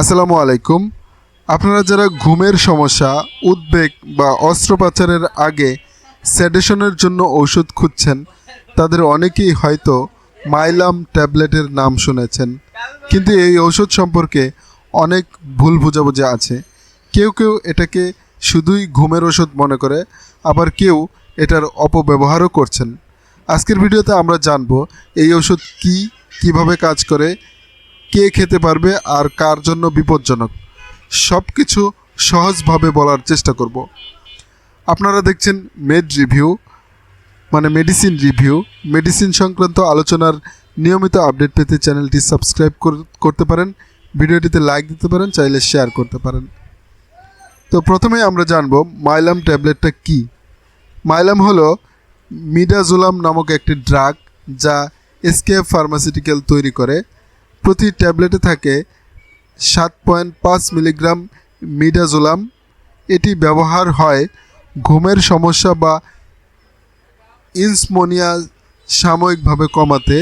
আসসালামু আলাইকুম। আপনারা যারা ঘুমের সমস্যা, উদ্বেগ বা অস্ত্রোপচারের আগে সেডেশনের জন্য ঔষধ খুঁজছেন, তাদের অনেকেই হয়তো মাইলাম ট্যাবলেটের নাম শুনেছেন। কিন্তু এই ঔষধ সম্পর্কে অনেক ভুল বোঝাবুঝি আছে। কেউ কেউ এটাকে শুধুই ঘুমের ওষুধ মনে করে, আবার কেউ এটার অপব্যবহারও করছেন। আজকের ভিডিওতে আমরা জানব এই ওষুধ কি, কীভাবে কাজ করে কে খেতে পারবে আর কার জন্য বিপজ্জনক? সব কিছু সহজভাবে বলার চেষ্টা করব। আপনারা দেখছেন মেড রিভিউ মানে মেডিসিন রিভিউ মেডিসিন সংক্রান্ত আলোচনার নিয়মিত আপডেট পেতে চ্যানেলটি সাবস্ক্রাইব কর- করতে পারেন, ভিডিওটিতে লাইক দিতে পারেন, চাইলে শেয়ার করতে পারেন। তো প্রথমে আমরা জানব মাইলাম ট্যাবলেটটা কি? মাইলাম হলো মিডাজোলাম নামক একটি ড্রাগ যা এসকেএফ ফার্মাসিউটিক্যাল তৈরি করে। প্রতি ট্যাবলেটে থাকে সাত পয়েন্ট পাঁচ মিলিগ্রাম মিডাজোলাম। এটি ব্যবহার হয় ঘুমের সমস্যা বা ইনসমোনিয়া সাময়িকভাবে কমাতে।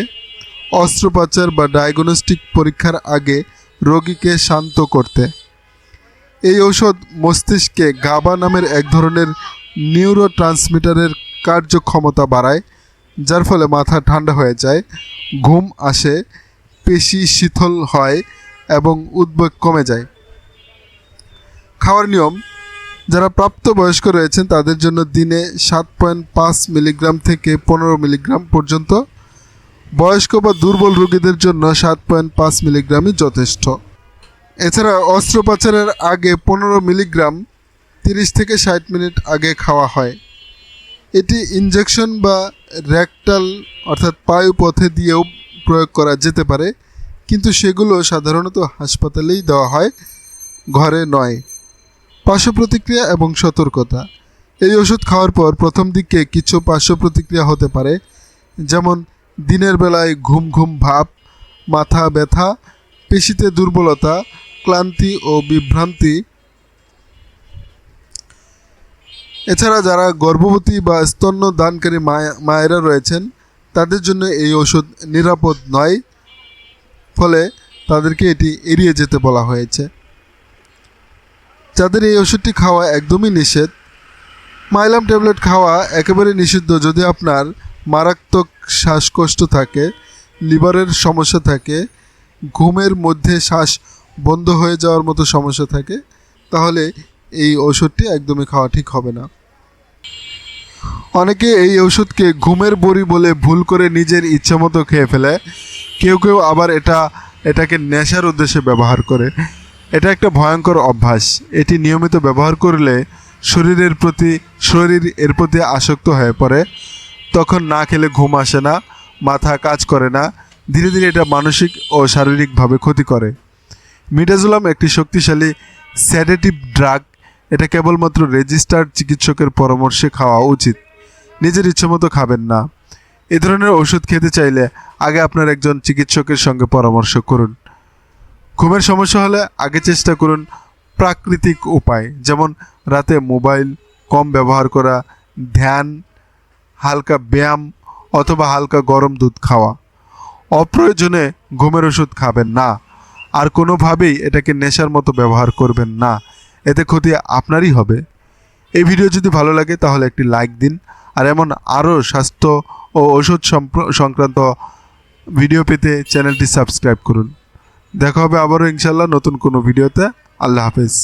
অস্ত্রোপচার বা ডায়াগনস্টিক পরীক্ষার আগে রোগীকে শান্ত করতে। এই ঔষধ মস্তিষ্কে গাবা নামের এক ধরনের নিউরো ট্রান্সমিটারের কার্যক্ষমতা বাড়ায়, যার ফলে মাথা ঠান্ডা হয়ে যায়, ঘুম আসে পেশি শীতল হয় এবং উদ্বেগ কমে যায়। খাওয়ার নিয়ম, যারা প্রাপ্তবয়স্ক রয়েছেন তাদের জন্য দিনে সাত পয়েন্ট পাঁচ মিলিগ্রাম থেকে পনেরো মিলিগ্রাম পর্যন্ত। বয়স্ক বা দুর্বল রোগীদের জন্য সাত পয়েন্ট পাঁচ মিলিগ্রামই যথেষ্ট। এছাড়া অস্ত্রোপচারের আগে পনেরো মিলিগ্রাম তিরিশ থেকে ষাট মিনিট আগে খাওয়া হয়। এটি ইনজেকশন বা র্যাকটাল অর্থাৎ পায়ু পথে দিয়েও প্রয়োগ করা যেতে পারে, কিন্তু সেগুলো সাধারণত হাসপাতালেই দেওয়া হয়, ঘরে নয়। পার্শ্ব প্রতিক্রিয়া এবং সতর্কতা। এই ওষুধ খাওয়ার পর প্রথম দিকে কিছু পার্শ্ব প্রতিক্রিয়া হতে পারে, যেমন দিনের বেলায় ঘুম ঘুম ভাব, মাথা ব্যথা, পেশিতে দুর্বলতা, ক্লান্তি ও বিভ্রান্তি। এছাড়া যারা গর্ভবতী বা স্তন্য দানকারী মায়া- মায়েরা রয়েছেন তাদের জন্য এই ওষুধ নিরাপদ নয়, ফলে তাদেরকে এটি এড়িয়ে যেতে বলা হয়েছে। যাদের এই ওষুধটি খাওয়া একদমই নিষেধ, মাইলাম ট্যাবলেট খাওয়া একেবারে নিষিদ্ধ যদি আপনার মারাত্মক শ্বাসকষ্ট থাকে, লিভারের সমস্যা থাকে, ঘুমের মধ্যে শ্বাস বন্ধ হয়ে যাওয়ার মতো সমস্যা থাকে, তাহলে এই ওষুধটি একদমই খাওয়া ঠিক হবে না। অনেকে এই ওষুধকে ঘুমের বড়ি বলে ভুল করে নিজের ইচ্ছামতো খেয়ে ফেলে। কেউ কেউ আবার এটা, এটাকে নেশার উদ্দেশ্যে ব্যবহার করে। এটা একটা ভয়ঙ্কর অভ্যাস। এটি নিয়মিত ব্যবহার করলে শরীরের প্রতি, শরীর এর প্রতি আসক্ত হয়ে পড়ে। তখন না খেলে ঘুম আসে না, মাথা কাজ করে না। ধীরে ধীরে এটা মানসিক ও শারীরিকভাবে ক্ষতি করে। মিডাজোলাম একটি শক্তিশালী স্যাডেটিভ ড্রাগ এটা কেবলমাত্র রেজিস্টার্ড চিকিৎসকের পরামর্শে খাওয়া উচিত। নিজের ইচ্ছেমতো খাবেন না। এ ধরনের ওষুধ খেতে চাইলে আগে আপনার একজন চিকিৎসকের সঙ্গে পরামর্শ করুন। ঘুমের সমস্যা হলে আগে চেষ্টা করুন প্রাকৃতিক উপায়, যেমন রাতে মোবাইল কম ব্যবহার করা, ধ্যান, হালকা ব্যায়াম অথবা হালকা গরম দুধ খাওয়া। অপ্রয়োজনে ঘুমের ওষুধ খাবেন না। আর কোনোভাবেই এটাকে নেশার মতো ব্যবহার করবেন না। এতে ক্ষতি আপনারই হবে। এই ভিডিও যদি ভালো লাগে, তাহলে একটি লাইক দিন। আর এমন আরও স্বাস্থ্য ও ওষুধ সংক্রান্ত ভিডিও পেতে চ্যানেলটি সাবস্ক্রাইব করুন। দেখা হবে আবারও ইনশাল্লাহ নতুন কোনো ভিডিওতে। আল্লাহ হাফেজ।